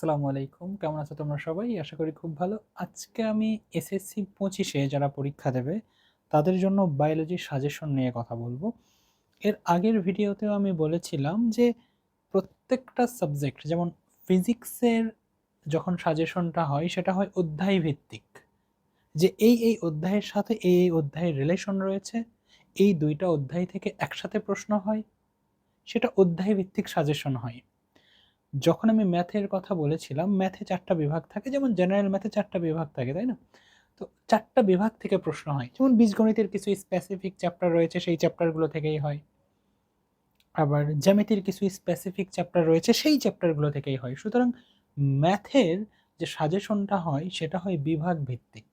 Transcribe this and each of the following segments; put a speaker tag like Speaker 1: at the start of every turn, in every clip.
Speaker 1: আসসালামু আলাইকুম। কেমন আছো তোমরা সবাই? আশা করি খুব ভালো। আজকে আমি এসএসসি পঁচিশে যারা পরীক্ষা দেবে, তাদের জন্য বায়োলজি সাজেশন নিয়ে কথা বলব। এর আগের ভিডিওতেও আমি বলেছিলাম যে, প্রত্যেকটা সাবজেক্ট যেমন ফিজিক্সের যখন সাজেশনটা হয়, সেটা হয় অধ্যায় ভিত্তিক। যে এই এই অধ্যায়ের সাথে এই এই অধ্যায়ের রিলেশন রয়েছে, এই দুইটা অধ্যায় থেকে একসাথে প্রশ্ন হয়, সেটা অধ্যায় ভিত্তিক সাজেশন হয়। যখন আমি ম্যাথের কথা বলেছিলাম, ম্যাথে চারটা বিভাগ থাকে, যেমন জেনারেল ম্যাথে চারটা বিভাগ থাকে, তাই না? তো চারটা বিভাগ থেকে প্রশ্ন হয়। যেমন বীজগণিতের কিছু স্পেসিফিক চ্যাপ্টার রয়েছে, সেই চ্যাপ্টারগুলো থেকেই হয়। আবার জ্যামিতির কিছু স্পেসিফিক চ্যাপ্টার রয়েছে, সেই চ্যাপ্টারগুলো থেকেই হয়। সুতরাং ম্যাথের যে সাজেশনটা হয়, সেটা হয় বিভাগ ভিত্তিক।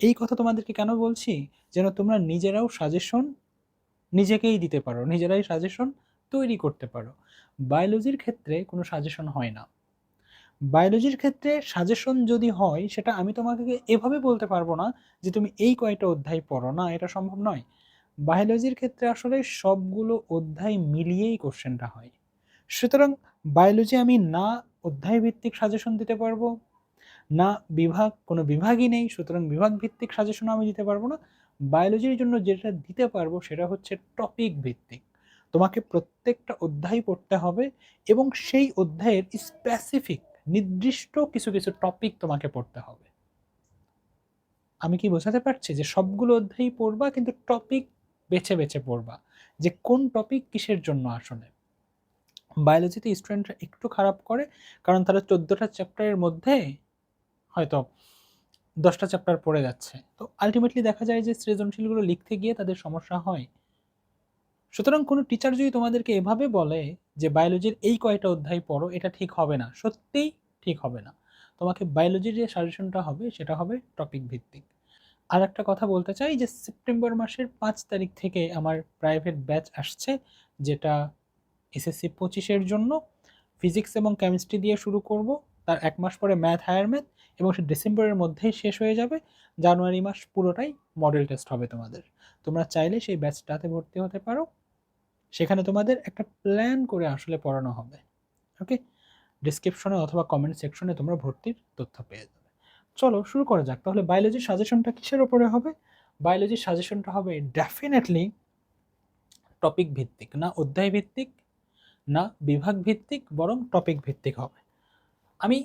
Speaker 1: এই কথা তোমাদেরকে কেন বলছি? যেন তোমরা নিজেরাও সাজেশন নিজেকেই দিতে পারো, নিজেরাই সাজেশন তৈরি করতে পারো। বায়োলজির ক্ষেত্রে কোনো সাজেশন হয় না। বায়োলজির ক্ষেত্রে সাজেশন যদি হয়, সেটা আমি তোমাকে এভাবে বলতে পারব না যে তুমি এই কয়টা অধ্যায় পড়ো। না, এটা সম্ভব নয়। বায়োলজির ক্ষেত্রে আসলে সবগুলো অধ্যায় মিলিয়েই কোশ্চেনটা হয়। সুতরাং বায়োলজি আমি না অধ্যায় ভিত্তিক সাজেশন দিতে পারব, না বিভাগ, কোনো বিভাগই নেই, সুতরাং বিভাগ ভিত্তিক সাজেশন আমি দিতে পারব না। বায়োলজির জন্য যেটা দিতে পারব, সেটা হচ্ছে টপিক ভিত্তিক। তোমাকে প্রত্যেকটা অধ্যায় পড়তে হবে এবং সেই অধ্যায়ের স্পেসিফিক নির্দিষ্ট কিছু কিছু টপিক তোমাকে পড়তে হবে। আমি কি বোঝাতে পারছি যে সবগুলো অধ্যায় পড়বা কিন্তু টপিক বেছে বেছে পড়বা? যে কোন টপিক কিসের জন্য আসলে বায়োলজিতে স্টুডেন্টরা একটু খারাপ করে, কারণ তারা চোদ্দোটা চ্যাপ্টারের মধ্যে হয়তো দশটা চ্যাপ্টার পড়ে যাচ্ছে। তো আলটিমেটলি দেখা যায় যে সৃজনশীলগুলো লিখতে গিয়ে তাদের সমস্যা হয়। সুতরাং কোনো টিচার যদি তোমাদেরকে এভাবে বলে যে বায়োলজির এই কয়টা অধ্যায় পড়ো, এটা ঠিক হবে না। সত্যিই ঠিক হবে না। তোমাকে বায়োলজির যে সাজেশনটা হবে, সেটা হবে টপিক ভিত্তিক। আর একটা কথা বলতে চাই যে সেপ্টেম্বর মাসের পাঁচ তারিখ থেকে আমার প্রাইভেট ব্যাচ আসছে, যেটা এসএসসি পঁচিশের জন্য। ফিজিক্স এবং কেমিস্ট্রি দিয়ে শুরু করব। তার এক মাস পরে ম্যাথ হায়ার ম্যাথ এবং সে ডিসেম্বরের মধ্যেই শেষ হয়ে যাবে। জানুয়ারি মাস পুরোটাই মডেল টেস্ট হবে তোমাদের। তোমরা চাইলে সেই ব্যাচটাতে ভর্তি হতে পারো। সেখানে তোমাদের একটা প্ল্যান করে আসলে পড়ানো হবে ওকে ডিসক্রিপশনে অথবা কমেন্ট সেকশনে তোমরা ভর্তির তথ্য পেয়ে যাবে। চলো শুরু করা যাক, তাহলে বায়োলজির সাজেশনটা কিসের ওপরে হবে? বায়োলজির সাজেশনটা হবে ডেফিনেটলি টপিক ভিত্তিক, না অধ্যায় ভিত্তিক, না বিভাগ ভিত্তিক, বরং টপিক ভিত্তিক হবে। আমি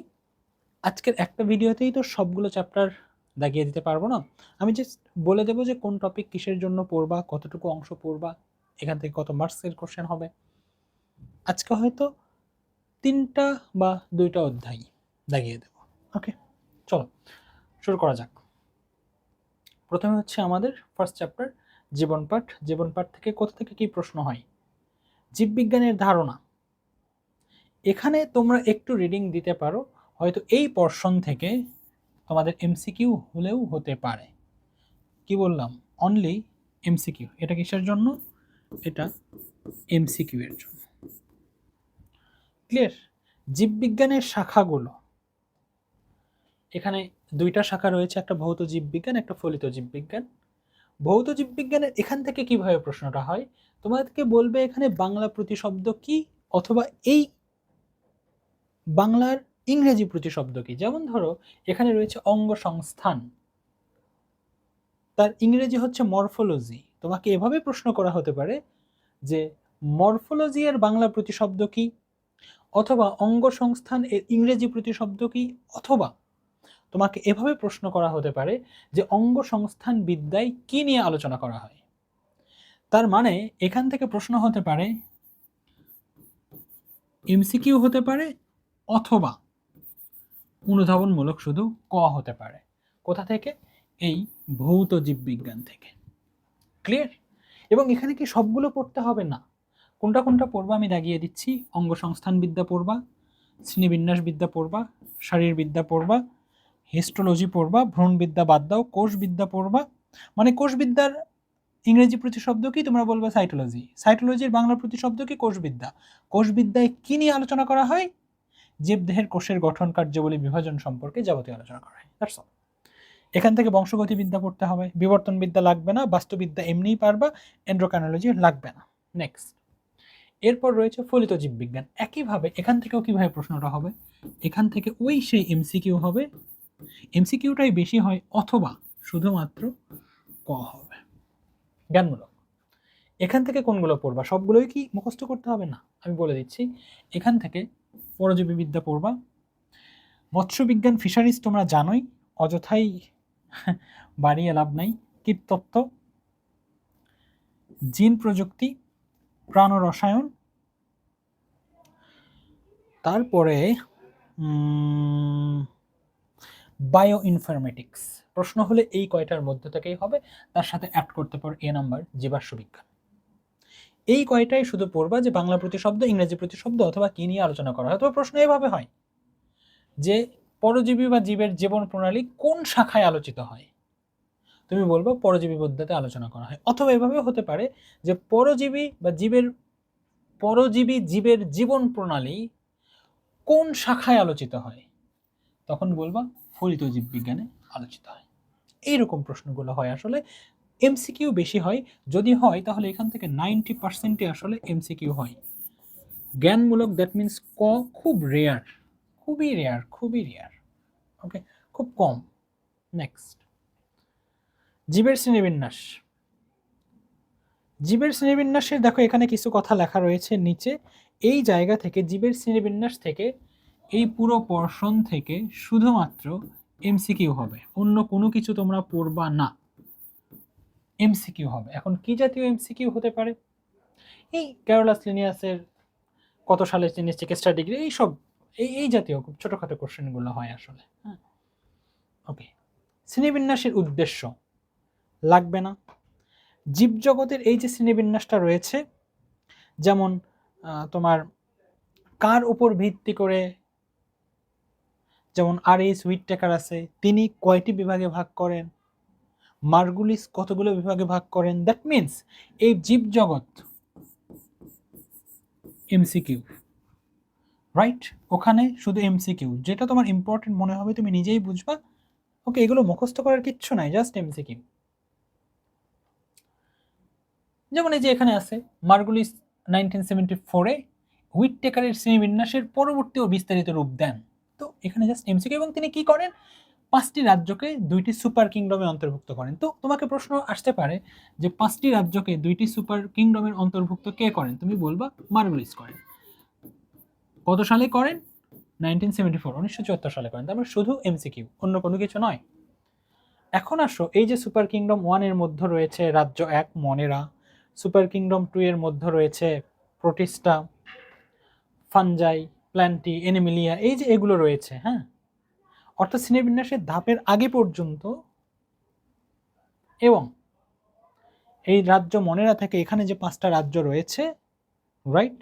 Speaker 1: আজকের একটা ভিডিওতেই তো সবগুলো চ্যাপ্টার দাগিয়ে দিতে পারব না। আমি জাস্ট বলে দেবো যে কোন টপিক কিসের জন্য পড়বা, কতটুকু অংশ পড়বা এখান থেকে কত মার্কসের কোশ্চেন হবে। আজকে হয়তো তিনটা বা দুইটা অধ্যায় দাগিয়ে দেব। ওকে চলো, শুরু করা যাক। প্রথমে হচ্ছে আমাদের ফার্স্ট চ্যাপ্টার জীবন পাঠ। জীবন পাঠ থেকে কোথা থেকে কি প্রশ্ন হয়? জীববিজ্ঞানের ধারণা। এখানে তোমরা একটু রিডিং দিতে পারো, হয়তো এই পর্শন থেকে তোমাদের এমসিকিউ হলেও হতে পারে। কি বললাম? অনলি এমসিকিউ এটা কিসের জন্য? এটা এমসিকিউ এর জন্য। ক্লিয়ার জীববিজ্ঞানের শাখাগুলো। এখানে দুইটা শাখা রয়েছে, একটা ভৌত জীববিজ্ঞান, একটা ফলিত জীববিজ্ঞান। ভৌত জীববিজ্ঞানের এখান থেকে কীভাবে প্রশ্নটা হয়? তোমাদেরকে বলবে এখানে বাংলা প্রতিশব্দ কি অথবা এই বাংলার ইংরেজি প্রতিশব্দ কি? যেমন ধরো, এখানে রয়েছে অঙ্গ সংস্থান তার ইংরেজি হচ্ছে মরফোলজি। তোমাকে এভাবে প্রশ্ন করা হতে পারে যে মরফোলজি এর বাংলা প্রতিশব্দ কি? অথবা অঙ্গ সংস্থান এর ইংরেজি প্রতিশব্দ কি? অথবা তোমাকে এভাবে প্রশ্ন করা হতে পারে যে অঙ্গ সংস্থান বিদ্যায় কি নিয়ে আলোচনা করা হয়? তার মানে এখান থেকে প্রশ্ন হতে পারে এমসিকিউ হতে পারে অথবা অনুধাবনমূলক শুধু ক হতে পারে। কোথা থেকে? এই ভৌত জীববিজ্ঞান থেকে। ক্লিয়ার এবং এখানে কি সবগুলো পড়তে হবে? না। কোনটা কোনটা পড়বা? আমি দাগিয়ে দিচ্ছি। অঙ্গ সংস্থান বিদ্যা পড়বা শ্রেণীবিন্যাস বিদ্যা পড়বা, শারীরবিদ্যা পড়বা হিস্ট্রোলজি পড়বা ভ্রূণবিদ্যা বাদ দাও, কোষবিদ্যা পড়বা। মানে কোষবিদ্যার ইংরেজি প্রতিশব্দ কি? তোমরা বলবা সাইটোলজি সাইটোলজির বাংলা প্রতিশব্দ কি? কোষবিদ্যা। কোষবিদ্যায় কি নিয়ে আলোচনা করা হয়? জীবদেহের কোষের গঠন কার্যাবলী বিভাজন সম্পর্কে যাবতীয় আলোচনা করা হয়। দ্যাটস অল এখান থেকে বংশগতিবিদ্যা পড়তে হবে, বিবর্তনবিদ্যা লাগবে না, বাস্তুবিদ্যা এমনিই পারবা এন্ড্রোকানোলজি লাগবে না। নেক্সট এরপর রয়েছে ফলিত জীববিজ্ঞান। একইভাবে এখান থেকেও কীভাবে প্রশ্নটা হবে? এখান থেকে ওই সেই এমসিকিউ হবে। এমসিকিউটাই বেশি হয় অথবা শুধুমাত্র ক হবে। জ্ঞানমূলক। এখান থেকে কোনগুলো পড়বা? সবগুলোই কি মুখস্থ করতে হবে? না, আমি বলে দিচ্ছি। এখান থেকে পরজীবী বিদ্যা পড়বা। মৎস্যবিজ্ঞান ফিশারিজ তোমরা জানোই, অযথাই বাড়িয়ে লাভ নাই। কীটতত্ত্ব জিন প্রযুক্তি, প্রাণ রসায়ন। তারপরে বায়ো ইনফরমেটিক্স প্রশ্ন হলে এই কয়টার মধ্যে থেকেই হবে। তার সাথে অ্যাড করতে পারো এ নাম্বার জীবাশ্ম বিজ্ঞান। এই কয়টাই শুধু পড়বা যে বাংলা প্রতিশব্দ, ইংরেজি প্রতিশব্দ অথবা কি নিয়ে আলোচনা করা হয়। অথবা প্রশ্ন এভাবে হয় যে পরজীবী বা জীবের জীবন প্রণালী কোন শাখায় আলোচিত হয়? তুমি বলব পরজীবী বিদ্যাতে আলোচনা করা হয়। অথবা এভাবে হতে পারে যে পরজীবী বা জীবের, পরজীবী জীবের জীবন প্রণালী কোন শাখায় আলোচিত হয়? তখন বলবা ফলিত জীববিজ্ঞানে আলোচিত হয়। এইরকম প্রশ্নগুলো হয় আসলে। এমসিকিউ বেশি হয়। যদি হয় তাহলে এখান থেকে নাইনটি পার্সেন্টই আসলে এমসিকিউ হয়। জ্ঞানমূলক দ্যাট মিন্স ক খুব রেয়ার খুবই রেয়ার খুবই রেয়ার ওকে খুব কম। নেক্সট জীবের শ্রেণীবিন্যাস। জীবের শ্রেণীবিন্যাসের, দেখো এখানে কিছু কথা লেখা রয়েছে নিচে। এই জায়গা থেকে, জীবের শ্রেণীবিন্যাস থেকে, এই পুরো পর্ষণ থেকে শুধুমাত্র এমসিকিউ হবে। অন্য কোনো কিছু তোমরা পড়বা না। এমসিকিউ হবে। এখন কি জাতীয় এমসিকিউ হতে পারে? এই ক্যারোলাস লিনিয়াসের কত সালে তিনি চিকিৎসা ডিগ্রি এইসব এই এই জাতীয় খুব ছোটোখাটো কোশ্চেনগুলো হয় আসলে। হ্যাঁ। ওকে শ্রেণীবিন্যাসের উদ্দেশ্য? লাগবে না। জীবজগতের এই যে শ্রেণীবিন্যাসটা রয়েছে, যেমন তোমার কার উপর ভিত্তি করে, যেমন আর সুইট টেকার আছে, তিনি কয়টি বিভাগে ভাগ করেন? মার্গুলিস কতগুলো বিভাগে ভাগ করেন? দ্যাট মিন্স এই জীবজগৎ এমসিকিউ রাইট ওখানে শুধু এমসিকিউ যেটা তোমার ইম্পর্টেন্ট মনে হবে, তুমি নিজেই বুঝবা। ওকে এগুলো মুখস্থ করার কিচ্ছু নাই জাস্ট এমসিকিউ যেমন এই যে এখানে আছে মার্গুলিস নাইনটিন সেভেন্টি ফোরে হুইট টেকারের শ্রেণীবিন্যাসের পরবর্তী ও বিস্তারিত রূপ দেন। তো এখানে জাস্ট এমসিকিউ এবং তিনি কি করেন? পাঁচটি রাজ্যকে দুইটি সুপার কিংডমে অন্তর্ভুক্ত করেন। তো তোমাকে প্রশ্ন আসতে পারে যে পাঁচটি রাজ্যকে দুইটি সুপার কিংডমের অন্তর্ভুক্ত কে করেন? তুমি বলবা মার্গুলিস করেন। কত সালে করেন? নাইনটিন সেভেন্টি ফোর উনিশশো চুয়াত্তর সালে করেন। তারপরে শুধু এমসিকিউ অন্য কোনো কিছু নয়। এখন আসো, এই যে সুপার কিংডম ওয়ানের মধ্যে রয়েছে রাজ্য এক, মনেরা। সুপার কিংডম টু এর মধ্যে রয়েছে প্রোটিস্টা, ফানজাই, প্ল্যান্টি, এনিমিলিয়া, এই যে এগুলো রয়েছে হ্যাঁ? অর্থাৎ শ্রেণীবিন্যাসের ধাপের আগে পর্যন্ত এবং এই রাজ্য মনেরা থেকে এখানে যে পাঁচটা রাজ্য রয়েছে রাইট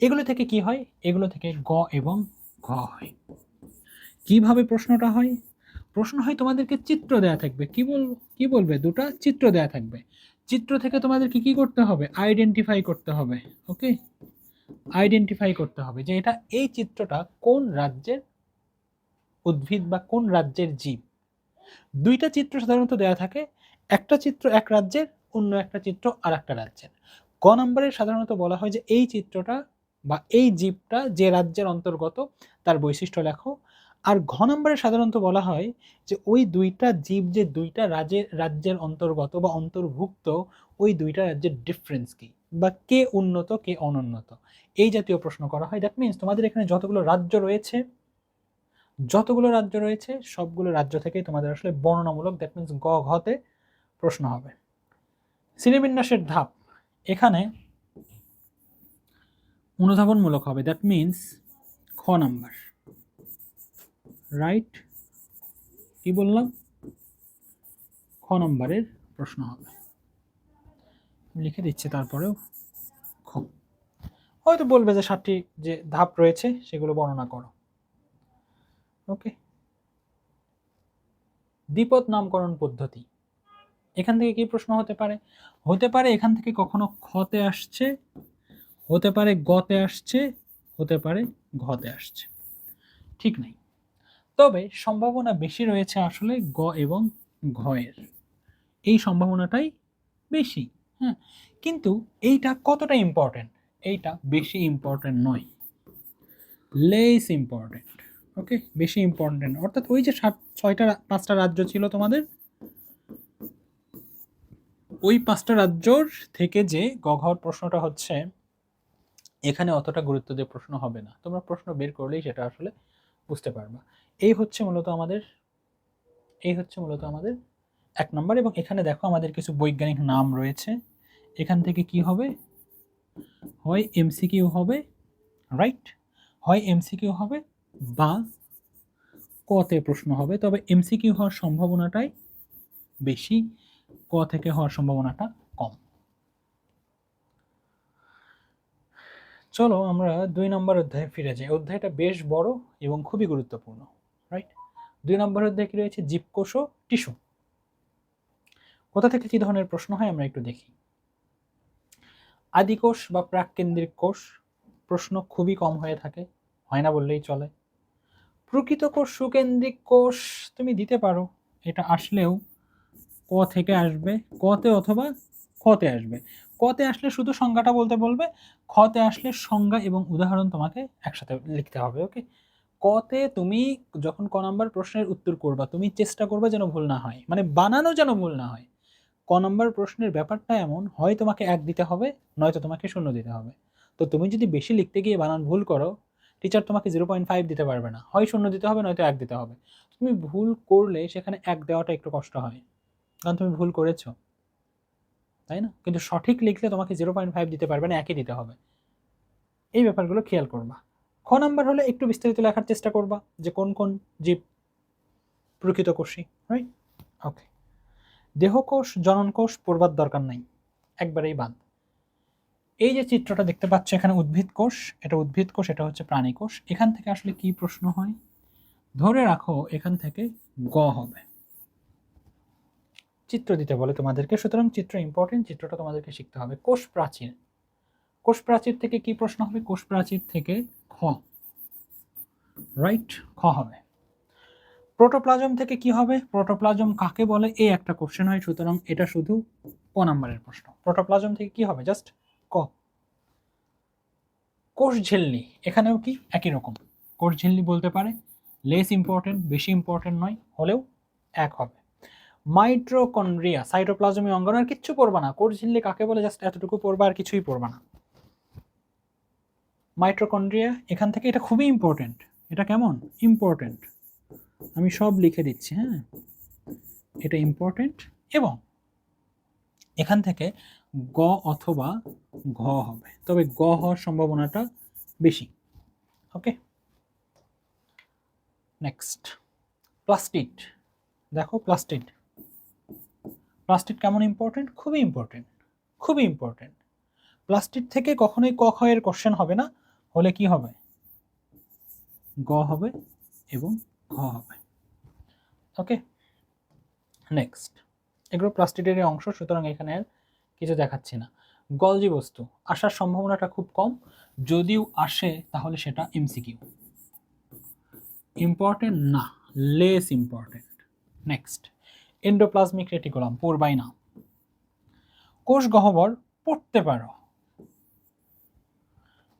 Speaker 1: এগুলো থেকে কি হয়? এগুলো থেকে গ এবং ঘ হয়। কীভাবে প্রশ্নটা হয়? প্রশ্ন হয় তোমাদেরকে চিত্র দেয়া থাকবে। কি বল, কি বলবে দুটা? চিত্র দেয়া থাকবে। চিত্র থেকে তোমাদেরকে কি করতে হবে? আইডেন্টিফাই করতে হবে ওকে আইডেন্টিফাই করতে হবে যে এটা, এই চিত্রটা কোন রাজ্যের উদ্ভিদ বা কোন রাজ্যের জীব? দুইটা চিত্র সাধারণত দেয়া থাকে। একটা চিত্র এক রাজ্যের, অন্য একটা চিত্র আর একটা রাজ্যের। ক নম্বরের সাধারণত বলা হয় যে এই চিত্রটা বা এই জীবটা যে রাজ্যের অন্তর্গত তার বৈশিষ্ট্য লেখো। আর ঘ নম্বরে সাধারণত বলা হয় যে ওই দুইটা জীব যে দুইটা রাজ্যের রাজ্যের অন্তর্গত বা অন্তর্ভুক্ত, ওই দুইটা রাজ্যের ডিফারেন্স কী? বা কে উন্নত, কে অনুন্নত? এই জাতীয় প্রশ্ন করা হয়। দ্যাট মিনস তোমাদের এখানে যতগুলো রাজ্য রয়েছে, যতগুলো রাজ্য রয়েছে, সবগুলো রাজ্য থেকেই তোমাদের আসলে বর্ণনামূলক দ্যাট মিনস গ ঘতে প্রশ্ন হবে। শ্রেণীবিন্যাসের ধাপ। এখানে অনুধাবনমূলক হবে। দ্যাট মিনস খ নাম্বার। রাইট কি বললাম? খ নম্বরের প্রশ্ন হবে। লিখে দিচ্ছি তারপরেও খ। হয়তো বলবে যে সাতটি যে ধাপ রয়েছে, সেগুলো বর্ণনা করো। ওকে দ্বিপদ নামকরণ পদ্ধতি। এখান থেকে কি প্রশ্ন হতে পারে? হতে পারে এখান থেকে কখনো খতে আসছে হতে পারে গতে আসছে, হতে পারে ঘতে আসছে। ঠিক নাই। তবে সম্ভাবনা বেশি রয়েছে আসলে গ এবং ঘয়ের। এই সম্ভাবনাটাই বেশি হ্যাঁ? কিন্তু এইটা কতটা ইম্পর্টেন্ট এইটা বেশি ইম্পর্টেন্ট নয়। লেস ইম্পর্টেন্ট ওকে বেশি ইম্পর্টেন্ট অর্থাৎ ওই যে সাত, ছয়টা পাঁচটা রাজ্য ছিল তোমাদের, ওই পাঁচটা রাজ্যর থেকে যে গঘর প্রশ্নটা হচ্ছে এখানে অতটা গুরুত্ব দিয়ে প্রশ্ন হবে না। তোমরা প্রশ্ন বের করলেই সেটা আসলে বুঝতে পারবা। এই হচ্ছে মূলত আমাদের, এই হচ্ছে মূলত আমাদের এক নম্বর এবং এখানে দেখো আমাদের কিছু বৈজ্ঞানিক নাম রয়েছে। এখান থেকে কি হবে? হয় এমসিকিউ হবে, রাইট? হয় এমসিকিউ হবে বা কতে প্রশ্ন হবে। তবে এমসিকিউ হওয়ার সম্ভাবনাটাই বেশি, ক থেকে হওয়ার সম্ভাবনাটা কম। চলো আমরা দুই নম্বর অধ্যায়ে ফিরে যাই। অধ্যায়টা বেশ বড় এবং খুবই গুরুত্বপূর্ণ রাইট দুই নম্বর অধ্যায়ে কি রয়েছে? জীবকোষ ও টিস্যু। কোথা থেকে কি ধরনের প্রশ্ন হয় আমরা একটু দেখি। আদিকোষ বা প্রাককেন্দ্রিক কোষ প্রশ্ন খুবই কম হয়ে থাকে, হয় না বললেই চলে। প্রকৃত কোষ, সুকেন্দ্রিক কোষ তুমি দিতে পারো, এটা আসলেও ক থেকে আসবে, কতে অথবা খতে আসবে। কতে আসলে শুধু সংজ্ঞাটা বলতে বলবে, খতে আসলে সংজ্ঞা এবং উদাহরণ তোমাকে একসাথে লিখতে হবে ওকে কতে তুমি যখন ক নম্বর প্রশ্নের উত্তর করবা, তুমি চেষ্টা করবে যেন ভুল না হয় মানে বানানো যেন ভুল না হয়। ক নম্বর প্রশ্নের ব্যাপারটা এমন, হয় তোমাকে এক দিতে হবে, নয়তো তোমাকে শূন্য দিতে হবে। তো তুমি যদি বেশি লিখতে গিয়ে বানান ভুল করো টিচার তোমাকে জিরো পয়েন্ট ফাইভ দিতে পারবে না, হয় শূন্য দিতে হবে, নয়তো এক দিতে হবে। তুমি ভুল করলে সেখানে এক দেওয়াটা একটু কষ্ট হয়, কারণ তুমি ভুল করেছ। তাই না? কিন্তু সঠিক লিখলে তোমাকে জিরো পয়েন্ট ফাইভ দিতে পারবে না, একই দিতে হবে। এই ব্যাপারগুলো খেয়াল করবা। খ নাম্বার হলে একটু বিস্তারিত লেখার চেষ্টা করবা যে কোন কোন জীব প্রকৃত কোষী রাইট ওকে দেহকোষ, জননকোষ পড়বার দরকার নাই। একবারেই বাদ। এই যে চিত্রটা দেখতে পাচ্ছ এখানে উদ্ভিদ কোষ, এটা উদ্ভিদ কোষ, এটা হচ্ছে প্রাণী কোষ। এখান থেকে আসলে কি প্রশ্ন হয়? ধরে রাখো এখান থেকে গ হবে। চিত্র দিতে বলে তোমাদেরকে। সুতরাং চিত্র ইম্পর্টেন্ট চিত্রটা তোমাদেরকে শিখতে হবে। কোষ প্রাচীর। কোষ প্রাচীর থেকে কি প্রশ্ন হবে? কোষ প্রাচীর থেকে খ। রাইট খ হবে। প্রোটোপ্লাজম থেকে কি হবে? প্রোটোপ্লাজম কাকে বলে? এই একটা কোশ্চেন হয়, সুতরাং এটা শুধু ক নাম্বারের প্রশ্ন। প্রোটোপ্লাজম থেকে কি হবে? জাস্ট ক। কোষ ঝিল্লি। এখানেও কি? একই রকম। কোষ ঝিল্লি বলতে পারে। লেস ইম্পর্টেন্ট বেশি ইম্পর্টেন্ট নয়, হলেও এক হবে। মাইট্রোকন্ড্রিয়া সাইটোপ্লাজমি অঙ্গন আর কিচ্ছু পড়বা না। কোষ ঝিল্লি কাকে বলে? জাস্ট এতটুকু পড়বা আর কিছুই পড়বা না। মাইট্রোকন্ড্রিয়া এখান থেকে এটা খুবই ইম্পর্টেন্ট এটা কেমন? ইম্পর্টেন্ট আমি সব লিখে দিচ্ছি হ্যাঁ? এটা ইম্পর্টেন্ট এবং এখান থেকে গ অথবা ঘ হবে। তবে গ হওয়ার সম্ভাবনাটা বেশি। ওকে? Next plastid. দেখো, প্লাস্টিড। প্লাস্টিড কেমন ইম্পর্টেন্ট খুবই ইম্পর্টেন্ট খুবই ইম্পর্টেন্ট প্লাস্টিড থেকে কখনোই ক খ এর কোশ্চেন হবে না, হলে কি হবে? গ হবে এবং ঘ হবে। ওকে নেক্সট এগুলো প্লাস্টিডের অংশ, সুতরাং এখানে আর কিছু দেখাচ্ছি না। গলজি বস্তু, আসার সম্ভাবনাটা খুব কম। যদিও আসে, তাহলে সেটা এমসিকিউ ইম্পর্টেন্ট না less important next endoplasmic reticulum পড়বাই না কোষ গহ্বর পড়তে পারো।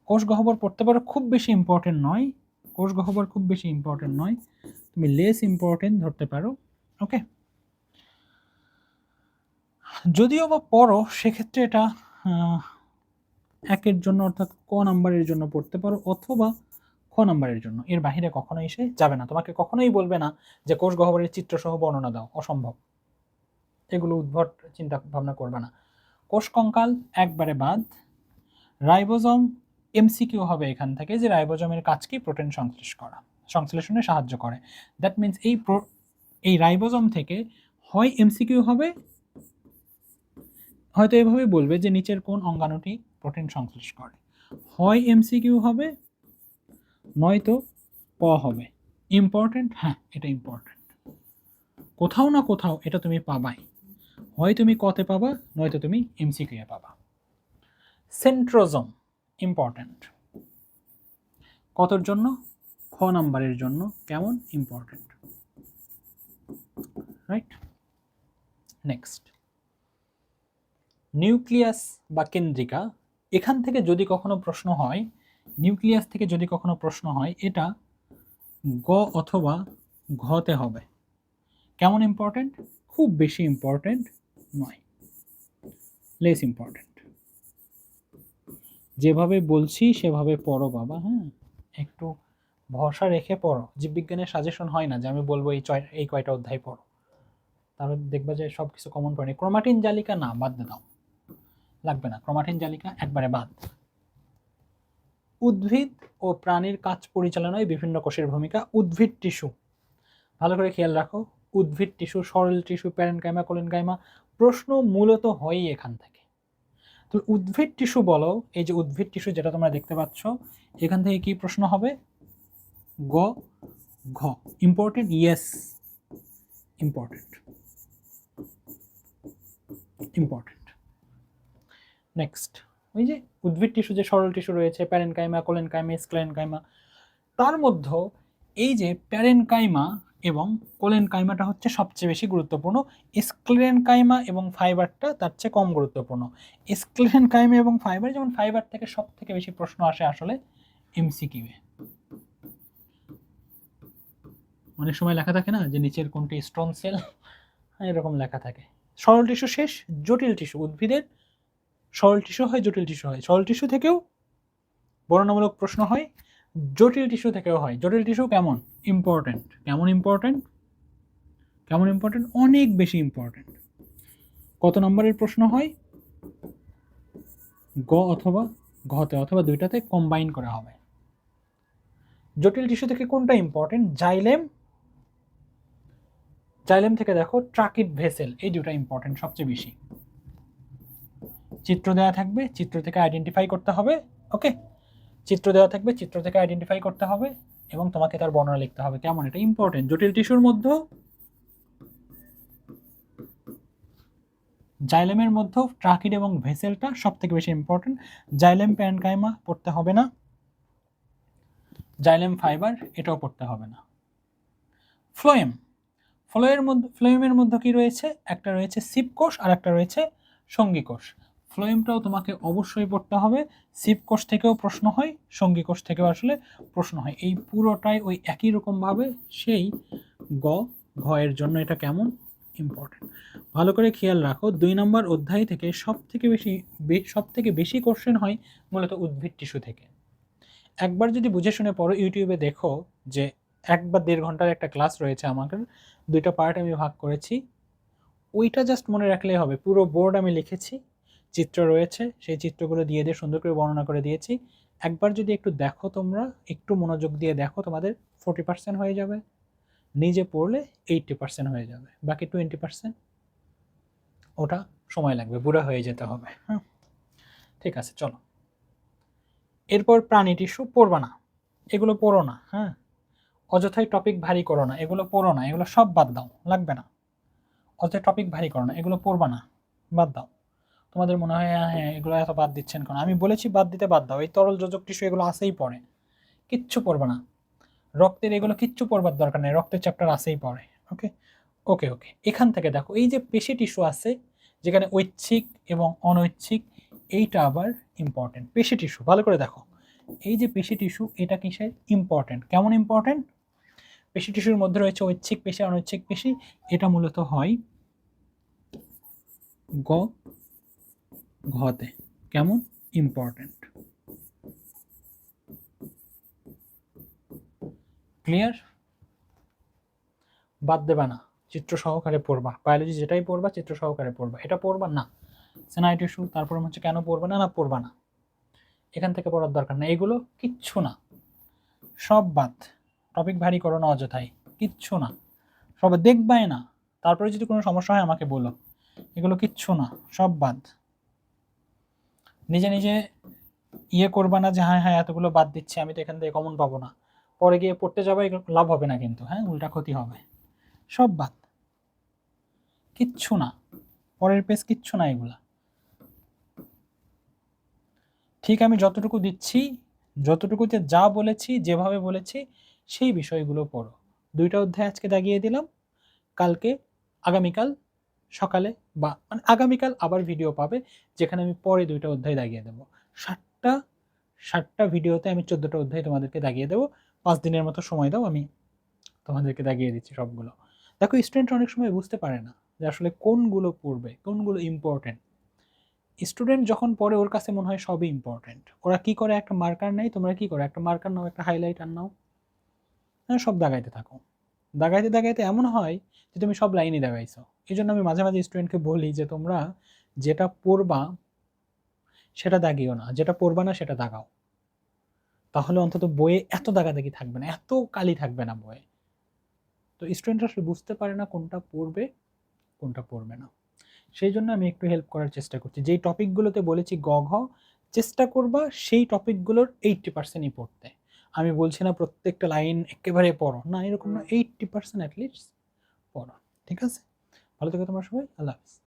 Speaker 1: কোষ গহ্বর পড়তে পারো খুব বেশি ইম্পর্টেন্ট নয়। কোষ গহ্বর খুব বেশি ইম্পর্টেন্ট নয়। তুমি লেস ইম্পর্টেন্ট ধরতে পারো ওকে যদিও বা পড়ো, সেক্ষেত্রে এটা একের জন্য অর্থাৎ ক নাম্বারের জন্য পড়তে পারো, অথবা খ নাম্বারের জন্য। এর বাইরে কখনো এসে যাবে না। তোমাকে কখনোই বলবে না যে কোষ গহ্বরের চিত্রসহ বর্ণনা দাও। অসম্ভব। এগুলো উদ্ভট চিন্তা ভাবনা করবে না। কোষ কঙ্কাল একবারে বাদ। রাইবোজম এমসিকিউ হবে এখান থেকে যে রাইবোজমের কাজ কি প্রোটিন সংশ্লেষ করা, সংশ্লেষণে সাহায্য করে। দ্যাট মিন্স এই এই রাইবোজম থেকে হয় এমসিকিউ হবে, হয়তো এভাবে বলবে যে নিচের কোন অঙ্গাণুটি প্রোটিন সংশ্লেষ করে। হয় এমসিকিউ হবে নয়তো প হবে। ইম্পর্টেন্ট হ্যাঁ এটা ইম্পর্টেন্ট কোথাও না কোথাও এটা তুমি পাবাই। হয় তুমি কতে পাবা, নয়তো তুমি এমসিকিউ এ পাবা। সেন্ট্রোজম ইম্পর্ট্যান্ট কতর জন্য? খ নাম্বারের জন্য কেমন? ইম্পর্ট্যান্ট রাইট নেক্সট নিউক্লিয়াস বা কেন্দ্রিকা, এখান থেকে যদি কখনো প্রশ্ন হয় নিউক্লিয়াস থেকে যদি কখনো প্রশ্ন হয়, এটা গ অথবা ঘতে হবে। কেমন ইম্পর্টেন্ট খুব বেশি ইম্পর্টেন্ট নয়। লেস ইম্পর্টেন্ট যেভাবে বলছি, সেভাবে পড়ো বাবা হ্যাঁ? একটু ভরসা রেখে পড়ো। জীববিজ্ঞানের সাজেশন হয় না যে আমি বলব এই ছয়, এই কয়টা অধ্যায় পড়ো। তাহলে দেখবা যে সব কিছু কমন পড়ে ক্রোমাটিন জালিকা না, বাদ দাও। লাগবে না। ক্রোমাটিন জালিকা একবারে বাদ। উদ্ভিদ ও প্রাণীর কাজ পরিচালনায় বিভিন্ন কোষের ভূমিকা। উদ্ভিদ টিস্যু। ভালো করে খেয়াল রাখো, উদ্ভিদ টিস্যু, সরল টিস্যু, প্যারেনকাইমা, কোলেনকাইমা, প্রশ্ন মূলত হয়ই এখান থেকে। তো উদ্ভিদ টিস্যু বলো, এই যে উদ্ভিদ টিস্যু যেটা তোমরা দেখতে পাচ্ছ, এখান থেকে কি প্রশ্ন হবে? গ, ঘ। Important yes important important next ওই যে উদ্ভিদ টিস্যু, যে সরল টিস্যু রয়েছে, প্যারেনকাইমা, কোলেনকাইমা স্ক্লেনকাইমা তার মধ্যে এই যে প্যারেনকাইমা এবং কোলেনকাইমাটা হচ্ছে সবচেয়ে বেশি গুরুত্বপূর্ণ। স্ক্লেনকাইমা এবং ফাইবারটা তার চেয়ে কম গুরুত্বপূর্ণ। স্ক্লেনকাইমা এবং ফাইবার যেমন ফাইবার থেকে সব থেকে বেশি প্রশ্ন আসে আসলে এমসিকিউয়ে অনেক সময় লেখা থাকে না যে নিচের কোনটি স্টোন সেল এরকম লেখা থাকে। সরল টিস্যু শেষ, জটিল টিস্যু উদ্ভিদের সরল টিস্যু হয়, জটিল টিস্যু হয়। সরল টিস্যু থেকেও বর্ণনামূলক প্রশ্ন হয়, জটিল টিস্যু থেকেও হয়। জটিল টিস্যু কেমন? ইম্পর্ট্যান্ট কেমন ইম্পর্ট্যান্ট কেমন ইম্পর্ট্যান্ট অনেক বেশি ইম্পর্ট্যান্ট কত নম্বরের প্রশ্ন হয়? গ অথবা ঘতে অথবা দুইটাতে কম্বাইন করা হবে। জটিল টিস্যু থেকে কোনটা ইম্পর্টেন্ট জাইলেম। জাইলেম থেকে দেখো, ট্রাকিড ভেসেল, এই দুটা ইম্পর্টেন্ট সবচেয়ে বেশি। চিত্র দেওয়া থাকবে, চিত্র থেকে আইডেন্টিফাই করতে হবে ওকে চিত্র দেওয়া থাকবে, চিত্র থেকে আইডেন্টিফাই করতে হবে এবং তোমাকে তার বর্ণনা লিখতে হবে। কেমন? এটা ইম্পর্টেন্ট জটিল টিস্যুর মধ্যে জাইলেমের মধ্যেও ট্রাকিড এবং ভেসেলটা সব থেকে বেশি ইম্পর্টেন্ট জাইলেম প্যানকাইমা পড়তে হবে না। জাইলেম ফাইবার, এটাও পড়তে হবে না। ফ্লোয়েম। ফ্লোয়ের মধ্যে, ফ্লোয়েমের মধ্যে কি রয়েছে? একটা রয়েছে সিপ কোষ আর একটা রয়েছে সঙ্গী কোষ ফ্লোয়েমটাও তোমাকে অবশ্যই পড়তে হবে। সিপ কোষ থেকেও প্রশ্ন হয়, সঙ্গী কোষ থেকেও আসলে প্রশ্ন হয়। এই পুরোটাই ওই একই রকমভাবে সেই গ ঘ এর জন্য এটা কেমন ইম্পর্টেন্ট ভালো করে খেয়াল রাখো, দুই নম্বর অধ্যায় থেকে সব থেকে বেশি সব থেকে বেশি কোশ্চেন হয় মূলত উদ্ভিদ টিস্যু থেকে। একবার যদি বুঝে শুনে পড়ো ইউটিউবে দেখো যে এক বা দেড় ঘণ্টার একটা ক্লাস রয়েছে আমাকে দুইটা পার্ট আমি ভাগ করেছি। ওইটা জাস্ট মনে রাখলেই হবে, পুরো বোর্ড আমি লিখেছি। চিত্র রয়েছে, সেই চিত্রগুলো দিয়ে দিয়ে সুন্দর করে বর্ণনা করে দিয়েছি। একবার যদি একটু দেখো তোমরা, একটু মনোযোগ দিয়ে দেখো, তোমাদের ফোর্টি পার্সেন্ট হয়ে যাবে। নিজে পড়লে এইটটি পার্সেন্ট হয়ে যাবে, বাকি টোয়েন্টি পার্সেন্ট ওটা সময় লাগবে, বুড়া হয়ে যেতে হবে। হ্যাঁ ঠিক আছে, চলো। এরপর প্রাণী টিস্যু, পড়বা না। এগুলো পড়ো না হ্যাঁ। অযথাই টপিক ভারী করো না, এগুলো পড়ো না, এগুলো সব বাদ দাও, লাগবে না। অযথাই টপিক ভারী করো না, এগুলো পড়বা না, বাদ দাও। তোমাদের মনে হয় হ্যাঁ হ্যাঁ এগুলো এত বাদ দিচ্ছেন কেন? আমি বলেছি বাদ দিতে বাদ দাও এই তরল যোজক টিস্যু এগুলো আসেই পড়ে। কিচ্ছু পড়বে না। রক্তের এগুলো কিচ্ছু পড়বার দরকার নেই। রক্তের চ্যাপ্টার আসেই পড়ে। ওকে ওকে ওকে এখান থেকে দেখো, এই যে পেশি টিস্যু আছে, যেখানে ঐচ্ছিক এবং অনৈচ্ছিক, এইটা আবার ইম্পর্টেন্ট পেশি টিস্যু, ভালো করে দেখো। এই যে পেশি টিস্যু, এটা কিসের? ইম্পর্টেন্ট কেমন ইম্পর্টেন্ট পেশি টিস্যুর মধ্যে রয়েছে ঐচ্ছিক পেশি, অনৈচ্ছিক পেশি। এটা মূলত হয় গ ঘতে কেমন? ইম্পর্টেন্ট ক্লিয়ার বাদ দেবা না। চিত্র সহকারে পড়বা। বায়োলজি যেটাই পড়বা, চিত্র সহকারে পড়বা। এটা পড়বা না। সেনাইট ইস্যু তারপর হচ্ছে কেন পড়বে না না পড়বা না। এখান থেকে পড়ার দরকার না এগুলো কিচ্ছু না। সব বাদ। টপিক ভারী করো না অযথাই। কিচ্ছু না। সব দেখবাই না। তারপরে যদি কোনো সমস্যা হয় আমাকে বলো। এগুলো কিচ্ছু না। সব বাদ। নিজে নিজে ইয়ে করবা না যে হ্যাঁ হ্যাঁ এতগুলো বাদ দিচ্ছে, আমি তো এখান থেকে কমন পাবো না। পরে গিয়ে পড়তে যাব লাভ হবে না কিন্তু হ্যাঁ উল্টা ক্ষতি হবে। সব বাদ। কিচ্ছু না। পরের পেজ কিচ্ছু না এগুলা। ঠিক আমি যতটুকু দিচ্ছি, যতটুকুতে যা বলেছি, যেভাবে বলেছি, সেই বিষয়গুলো পড়ো। দুইটা অধ্যায় আজকে দাগিয়ে দিলাম। কালকে, আগামীকাল সকালে বা মানে আগামীকাল আবার ভিডিও পাবে, যেখানে আমি পরে দুইটা অধ্যায় দাগিয়ে দেবো। ষাটটা ষাটটা ভিডিওতে আমি চোদ্দোটা অধ্যায় তোমাদেরকে দাগিয়ে দেবো। পাঁচ দিনের মতো সময় দাও, আমি তোমাদেরকে দাগিয়ে দিচ্ছি সবগুলো। দেখো স্টুডেন্ট অনেক সময় বুঝতে পারে না যে আসলে কোনগুলো পড়বে, কোনগুলো ইম্পর্টেন্ট স্টুডেন্ট যখন পড়ে, ওর কাছে মনে হয় সবই ইম্পর্টেন্ট ওরা কি করে? একটা মার্কার নেই তোমরা কি করো? একটা মার্কার নাও, একটা হাইলাইটার নাও। হ্যাঁ সব দাগাইতে থাকো। দাগাইতে দাগাইতে এমন হয় যে তুমি সব লাইনই দাগাইছো। এই জন্য আমি মাঝে মাঝে স্টুডেন্টকে বলি যে, তোমরা যেটা পড়বা সেটা দাগিও না। যেটা পড়বা না সেটা দাগাও। তাহলে অন্তত বইয়ে এত দাগাদাগি থাকবে না, এত কালি থাকবে না বইয়ে। তো স্টুডেন্টরা আসলে বুঝতে পারে না কোনটা পড়বে কোনটা পড়বে না। সেই জন্য আমি একটু হেল্প করার চেষ্টা করছি। যেই টপিকগুলোতে বলেছি গ ঘ, চেষ্টা করবা সেই টপিকগুলোর এইটটি পার্সেন্টই পড়তে। আমি বলছি না প্রত্যেকটা লাইন একেবারে পড়ো। না এরকম না এইট্টি পার্সেন্ট অ্যাটলিস্ট পড়ো। ঠিক আছে? ভালো থেকো তোমার সবাই আল্লাহ হাফিজ।